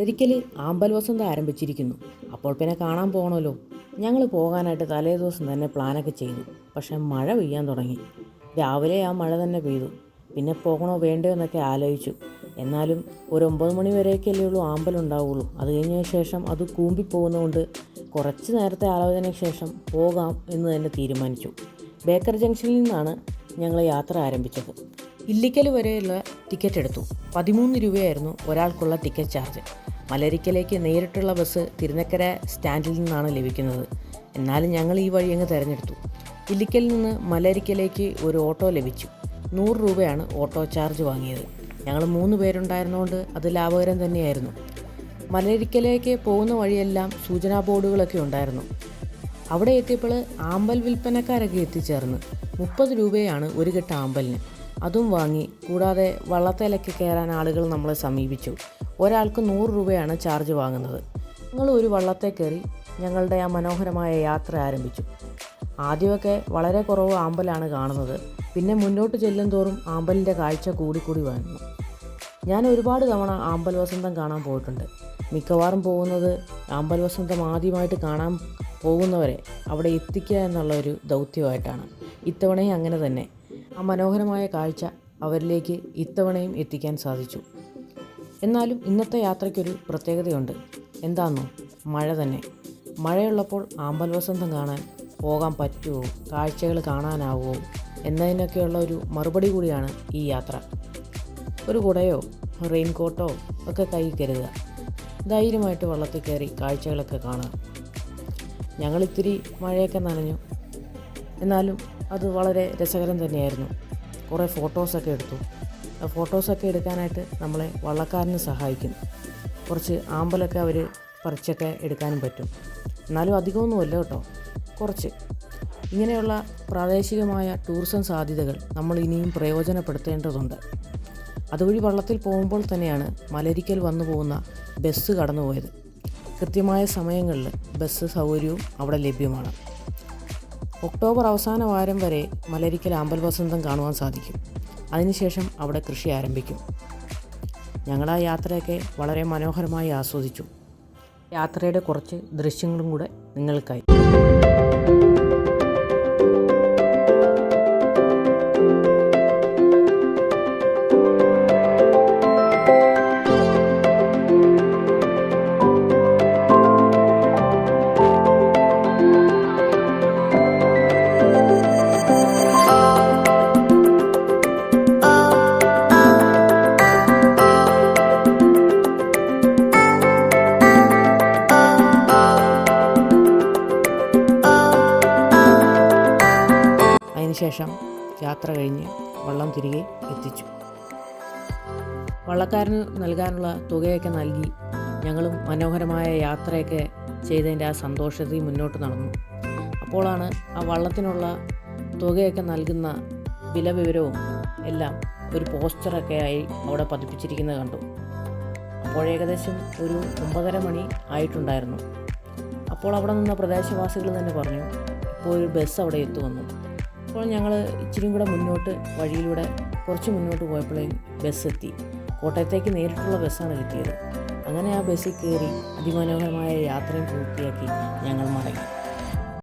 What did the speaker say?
ഒരിക്കൽ ആമ്പൽ വസന്ത ആരംഭിച്ചിരിക്കുന്നു. അപ്പോൾ പിന്നെ കാണാൻ പോകണമല്ലോ ഞങ്ങൾ പോകാനായിട്ട് തലേ ദിവസം തന്നെ പ്ലാനൊക്കെ ചെയ്തു. പക്ഷേ മഴ പെയ്യാൻ തുടങ്ങി. രാവിലെ ആ മഴ തന്നെ പെയ്തു. പിന്നെ പോകണോ വേണ്ടയോ എന്നൊക്കെ ആലോചിച്ചു. എന്നാലും ഒരു ഒമ്പത് മണി വരെയൊക്കെയല്ലേ ഉള്ളൂ ആമ്പൽ ഉണ്ടാവുള്ളൂ അത് കഴിഞ്ഞ ശേഷം അത് കൂമ്പിപ്പോകുന്നതുകൊണ്ട് കുറച്ച് നേരത്തെ ആലോചനയ്ക്ക് ശേഷം പോകാം എന്ന് തന്നെ തീരുമാനിച്ചു. ബേക്കർ ജംഗ്ഷനിൽ നിന്നാണ് ഞങ്ങൾ യാത്ര ആരംഭിച്ചത്. ഇല്ലിക്കൽ വരെയുള്ള ടിക്കറ്റ് എടുത്തു. പതിമൂന്ന് രൂപയായിരുന്നു ഒരാൾക്കുള്ള ടിക്കറ്റ് ചാർജ്. മലരിക്കലേക്ക് നേരിട്ടുള്ള ബസ് തിരുനക്കര സ്റ്റാൻഡിൽ നിന്നാണ് ലഭിക്കുന്നത്. എന്നാലും ഞങ്ങൾ ഈ വഴി അങ്ങ് തിരഞ്ഞെടുത്തു. ഇല്ലിക്കലിൽ നിന്ന് മലരിക്കലേക്ക് ഒരു ഓട്ടോ ലഭിച്ചു. നൂറ് രൂപയാണ് ഓട്ടോ ചാർജ് വാങ്ങിയത്. ഞങ്ങൾ മൂന്ന് പേരുണ്ടായിരുന്നതുകൊണ്ട് അത് ലാഭകരം തന്നെയായിരുന്നു. മലരിക്കലേക്ക് പോകുന്ന വഴിയെല്ലാം സൂചനാ ബോർഡുകളൊക്കെ ഉണ്ടായിരുന്നു. അവിടെ എത്തിയപ്പോൾ ആമ്പൽ വിൽപ്പനക്കാരൊക്കെ എത്തിച്ചേർന്ന്. മുപ്പത് രൂപയാണ് ഒരു കെട്ട് ആമ്പലിന്. അതും വാങ്ങി. കൂടാതെ വള്ളത്തേലൊക്കെ കയറാൻ ആളുകൾ നമ്മളെ സമീപിച്ചു. ഒരാൾക്ക് നൂറ് രൂപയാണ് ചാർജ് വാങ്ങുന്നത്. ഞങ്ങൾ ഒരു വള്ളത്തെ കയറി ഞങ്ങളുടെ ആ മനോഹരമായ യാത്ര ആരംഭിച്ചു. ആദ്യമൊക്കെ വളരെ കുറവ് ആമ്പലാണ് കാണുന്നത്. പിന്നെ മുന്നോട്ട് ചെല്ലും തോറും ആമ്പലിന്റെ കാഴ്ച കൂടിക്കൂടി വന്നു ഞാൻ ഒരുപാട് തവണ ആമ്പൽ വസന്തം കാണാൻ പോയിട്ടുണ്ട്. മിക്കവാറും പോകുന്നത് ആമ്പൽ വസന്തം ആദ്യമായിട്ട് കാണാൻ പോകുന്നവരെ അവിടെ എത്തിക്കുക എന്നുള്ള ഒരു ദൗത്യമായിട്ടാണ്. ഇത്തവണയും അങ്ങനെ തന്നെ. ആ മനോഹരമായ കാഴ്ച അവരിലേക്ക് ഇത്തവണയും എത്തിക്കാൻ സാധിച്ചു. എന്നാലും ഇന്നത്തെ യാത്രയ്ക്കൊരു പ്രത്യേകതയുണ്ട്. എന്താണെന്നോ മഴ തന്നെ. മഴയുള്ളപ്പോൾ ആമ്പൽ വസന്തം കാണാൻ പോകാൻ പറ്റുമോ കാഴ്ചകൾ കാണാനാവുമോ എന്നതിനൊക്കെയുള്ള ഒരു മറുപടി കൂടിയാണ് ഈ യാത്ര. ഒരു കുടയോ റെയിൻകോട്ടോ ഒക്കെ കൈ കരുതുക. ധൈര്യമായിട്ട് വള്ളത്തിൽ കയറി കാഴ്ചകളൊക്കെ കാണുക. ഞങ്ങളിത്തിരി മഴയൊക്കെ നനഞ്ഞു എന്നാലും അത് വളരെ രസകരം തന്നെയായിരുന്നു. കുറേ ഫോട്ടോസൊക്കെ എടുത്തു. ഫോട്ടോസൊക്കെ എടുക്കാനായിട്ട് നമ്മളെ വള്ളക്കാരന് സഹായിക്കും. കുറച്ച് ആമ്പലൊക്കെ അവർ പറിച്ചൊക്കെ എടുക്കാനും പറ്റും. എന്നാലും അധികമൊന്നുമല്ല കേട്ടോ. കുറച്ച്. ഇങ്ങനെയുള്ള പ്രാദേശികമായ ടൂറിസം സാധ്യതകൾ നമ്മൾ ഇനിയും പ്രയോജനപ്പെടുത്തേണ്ടതുണ്ട്. അതുവഴി വള്ളത്തിൽ പോകുമ്പോൾ തന്നെയാണ് മലരിക്കൽ വന്നു പോകുന്ന ബസ് കടന്നുപോയത്. കൃത്യമായ സമയങ്ങളിൽ ബസ് സൗകര്യവും അവിടെ ലഭ്യമാണ്. ഒക്ടോബർ അവസാന വാരം വരെ മലരിക്കൽ ആമ്പൽ വസന്തം കാണുവാൻ സാധിക്കും. അതിനുശേഷം അവിടെ കൃഷി ആരംഭിക്കും. ഞങ്ങൾ ആ യാത്രയൊക്കെ വളരെ മനോഹരമായി ആസ്വദിച്ചു. യാത്രയുടെ കുറച്ച് ദൃശ്യങ്ങളും കൂടെ നിങ്ങൾക്കായി. അതിനുശേഷം യാത്ര കഴിഞ്ഞ് വള്ളം തിരികെ എത്തിച്ചു. വള്ളക്കാരന് നൽകാനുള്ള തുകയൊക്കെ നൽകി ഞങ്ങളും മനോഹരമായ യാത്രയൊക്കെ ചെയ്തതിന്റെ ആ സന്തോഷത്തിൽ മുന്നോട്ട് നടന്നു. അപ്പോഴാണ് ആ വള്ളത്തിനുള്ള തുകയൊക്കെ നൽകുന്ന വില വിവരവും എല്ലാം ഒരു പോസ്റ്ററൊക്കെ ആയി അവിടെ പതിപ്പിച്ചിരിക്കുന്നത് കണ്ടു. അപ്പോൾ ഏകദേശം ഒരു ഒമ്പതര മണി ആയിട്ടുണ്ടായിരുന്നു. അപ്പോൾ അവിടെ നിന്ന പ്രദേശവാസികൾ തന്നെ പറഞ്ഞു ഇപ്പോൾ ഒരു ബസ് അവിടെ എത്തുമെന്നു. അപ്പോൾ ഞങ്ങൾ ഇച്ചിരിയും കൂടെ മുന്നോട്ട് വഴിയിലൂടെ കുറച്ച് മുന്നോട്ട് പോയപ്പോഴേ ബസ് എത്തി കോട്ടയത്തേക്ക് നേരിട്ടുള്ള ബസ്സാണ് കിട്ടിയത്. അങ്ങനെ ആ ബസ്സിൽ കയറി അതിമനോഹരമായ യാത്രയും പൂർത്തിയാക്കി ഞങ്ങൾ മടങ്ങി.